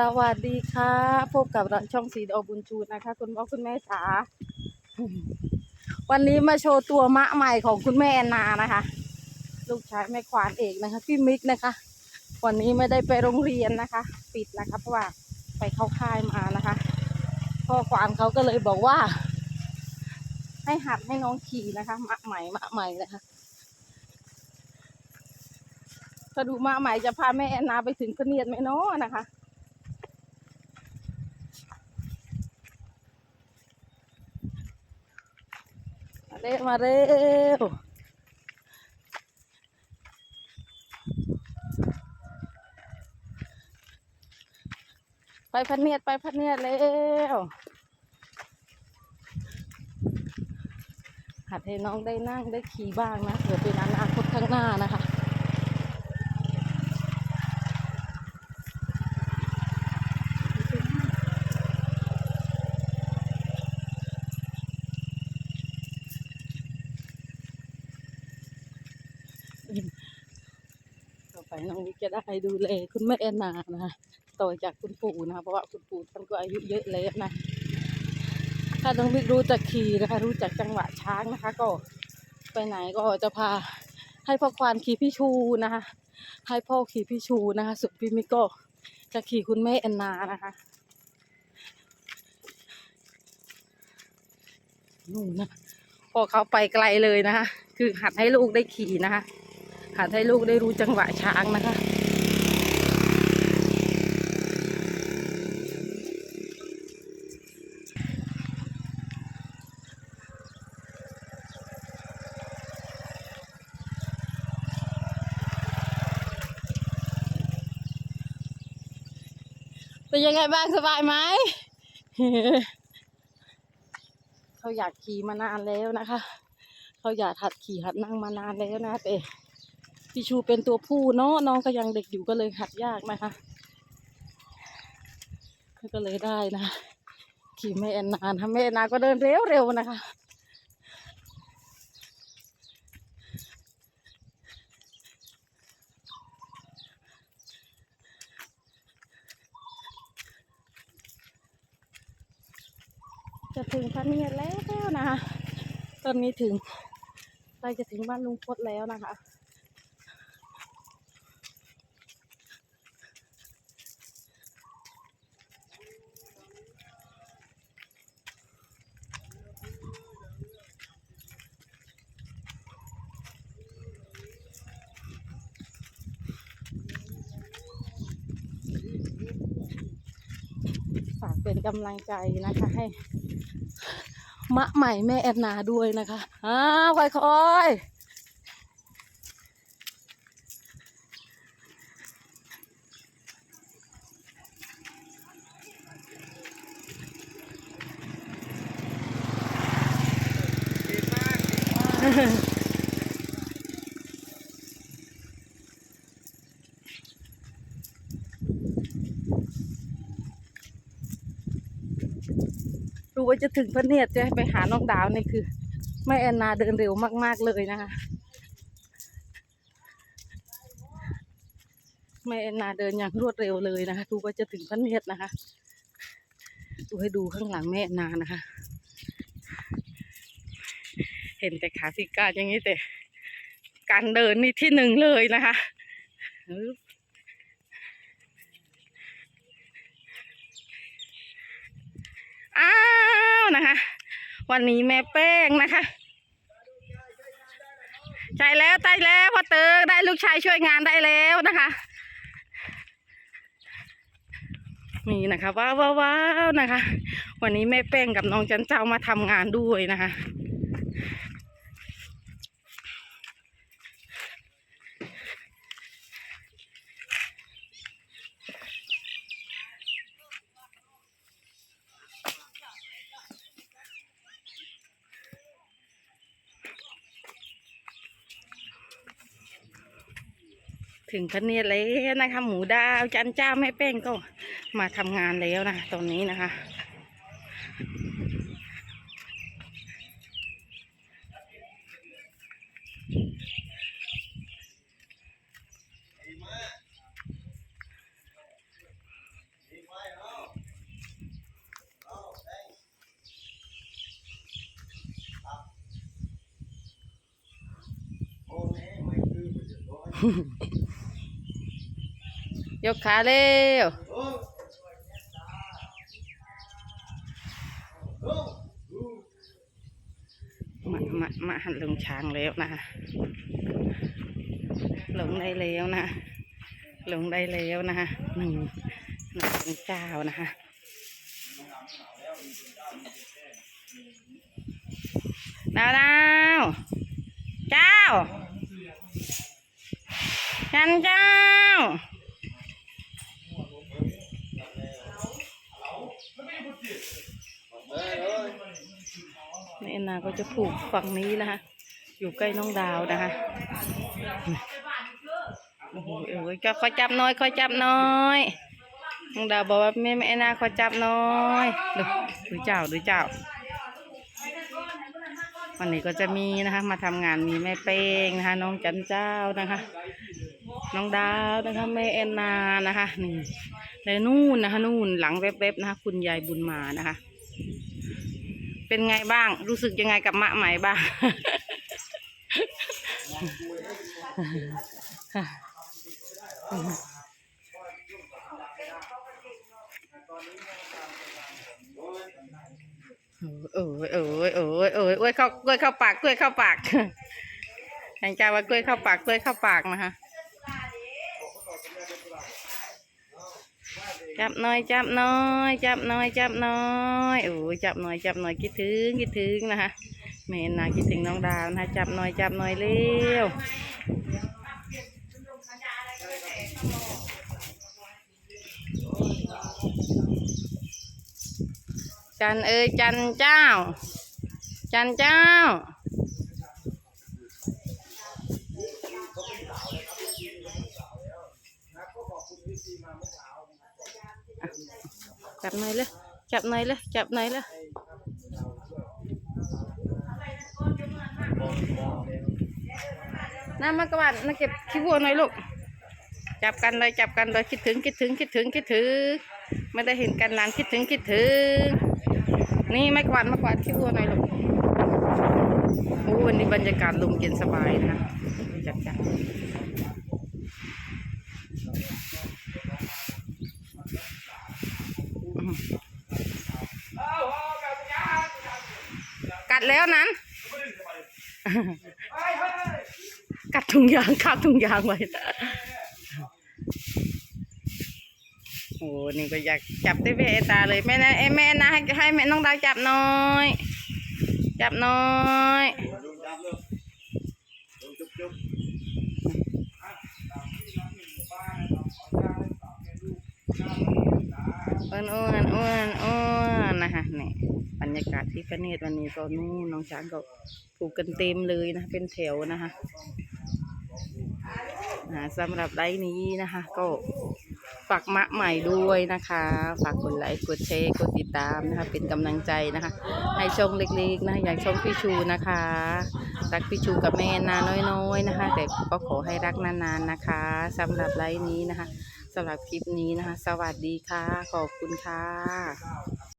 สวัสดีค่ะ พบกับเราช่องสีดอกบุญชูนะคะ คุณพ่อคุณแม่จ๋าวันนี้มาโชว์ตัวมะใหม่ของคุณแม่แอนนานะคะ ลูกชายแม่ควานเอกนะคะ พี่มิกนะคะ วันนี้ไม่ได้ไปโรงเรียนนะคะ ปิดนะคะ เพราะว่าไปเข้าค่ายมานะคะพ่อควานเขาก็เลยบอกว่า ให้หัดให้น้องขี่นะคะมะใหม่มะใหม่นะคะถ้าดูมะใหม่จะพาแม่แอนนาไปถึงพะเนียดไหมเนาะนะคะ เร็วมาเร็วไปพันเนียดไปพันเนียดเร็วหัดให้น้องได้นั่งได้ขี่บ้างนะเผื่อเป็นอนาคตข้างหน้านะคะ อไปน้องวิกจะได้ดูแลคุณแม่แอนนานะคะต่อจากคุณปู่นะคะเพราะว่าคุณปู่ท่านก็อายุเยอะแล้วนะ ถ้าน้องวิรู้จักขี่นะคะรู้จักจังหวะช้างนะคะ ก็ไปไหนก็จะพาให้พ่อควานขี่พี่ชูนะคะ ให้พ่อขี่พี่ชูนะคะส่วนพี่มิกก็จะขี่คุณแม่แอนนานะคะนู่นนะพอเขาไปไกลเลยนะคะ คือหัดให้ลูกได้ขี่นะคะ หัดให้ลูกได้รู้จังหวะช้างนะคะเป็นยังไงบ้างสบายไหม เขาอยากขี่มานานแล้วนะคะ เขาอยากหัดขี่หัดนั่งมานานแล้วนะแต่ พี่ชูเป็นตัวผู้เนาะน้องก็ยังเด็กอยู่ก็เลยหัดยากนะคะก็เลยได้นะขี่แม่แอนนานะแม่แอนนาก็เดินเร็วเร็วๆนะคะจะถึงพันเนียแล้วนะคะ ตอนนี้ถึงใกล้จะถึงบ้านลุงพดแล้วนะคะ เป็นกำลังใจนะคะ ให้มะใหม่แม่แอนนาด้วยนะคะอ้าวค่อยๆ รู้ว่าจะถึงพระเนียดจะไปหาน้องดาวนี่คือแม่แอนนาเดินเร็วมาก ๆเลยนะคะแม่แอนนาเดินอย่างรวดเร็วเลยนะคะดูว่าจะถึงพระเนียดนะคะดูให้ดูข้างหลังแม่แอนนานะคะ เห็นแต่ขาพิการอย่างนี้แต่การเดินนี่ที่หนึ่งเลยนะคะ อ้าวนะคะ วันนี้แม่แป้งนะคะใช่แล้วใช่แล้วพ่อเตอได้ลูกชายช่วยงานได้แล้วนะคะนี่นะคะว้าวว้าวนะคะ วันนี้แม่แป้งกับน้องจันเจ้ามาทำงานด้วยนะคะ ถึงคะเนียแล้วนะคะ หมูดาวจันเจ้าแม่แป้งก็มาทำงานแล้วนะตอนนี้นะคะ Mm-hmm. ยกขาเร็วมามามาหันลงช้างแล้วนะลงได้แล้วนะลงได้แล้วนะหนึ่งหนึ่งเจ้านะคะดาวดาวเจ้าจันเจ้า นาก็จะผูกฝั่งนี้นะคะ อยู่ใกล้น้องดาวนะคะโอ้โหเอ้ยขอจับน้อยขอจับน้อยน้องดาวบอกว่าแม่แม่แอนาขอจับน้อยดูดูเจ้าดูเจ้าวันนี้ก็จะมีนะคะ มาทำงานมีแม่เป้งนะคะ น้องจันเจ้านะคะ น้องดาวนะคะแม่แอนนานะคะนี่แล้วนู่นนะคะนู่นหลังแวบๆนะคะ คุณยายบุญมานะคะ เป็นไงบ้าง รู้สึกยังไงกับมะไหม่บ้าง เออเออเออเออเออกล้วยเข้ากล้วยเข้าปากกล้วยเข้าปากแห่งใจว่ากล้วยเข้าปากกล้วยเข้าปากนะคะ จับหน่อยจับหน่อยจับหน่อยจับหน่อยโอ้ยจับหน่อยจับหน่อยคิดถึงคิดถึงนะคะแม่นาคิดถึงน้องดาวนะคะจับหน่อยจับหน่อยเร็วจันเอ้ยจันเจ้า จันเจ้า จับหน่อยเลยจับหน่อยเลยจับหน่อยเลยน้ามากระบาดมาเก็บขี้วัวหน่อยลูก จับกันเลยจับกันเลยคิดถึงคิดถึงคิดถึงคิดถึงไม่ได้เห็นกันนานคิดถึงคิดถึง นี่ไม่กวาดมากวาดขี้วัวหน่อยลูกโอ้วันนี้บรรยากาศลมเย็นสบายนะจับจับกัด แล้วนั้น กัดถุงยางคาบถุงยางไว้โอ้นี่ก็อยากจับได้เวตาเลยแม่นะเอ้แม่นะให้ให้แม่น้องดาวจับหน้อย จับหน้อย อ้วนอ้วนอ้วนอ้วนนะคะนี่บรรยากาศที่พระเนตรวันนี้ก็นู่นน้องช้างก็ผูกกันเต็มเลยนะเป็นแถวนะคะสำหรับไลฟ์นี้นะคะ ก็ฝากมะใหม่ด้วยนะคะ ฝากกดไลค์กดแชร์กดติดตามนะคะ เป็นกำลังใจนะคะ ให้ช่องเล็กๆนะอย่างช่องพี่ชูนะคะรักพี่ชูกับแม่นาน้อยๆนะคะ แต่ก็ขอให้รักนานๆนะคะสำหรับไลฟ์นี้นะคะ สำหรับคลิปนี้นะคะ สวัสดีค่ะ ขอบคุณค่ะ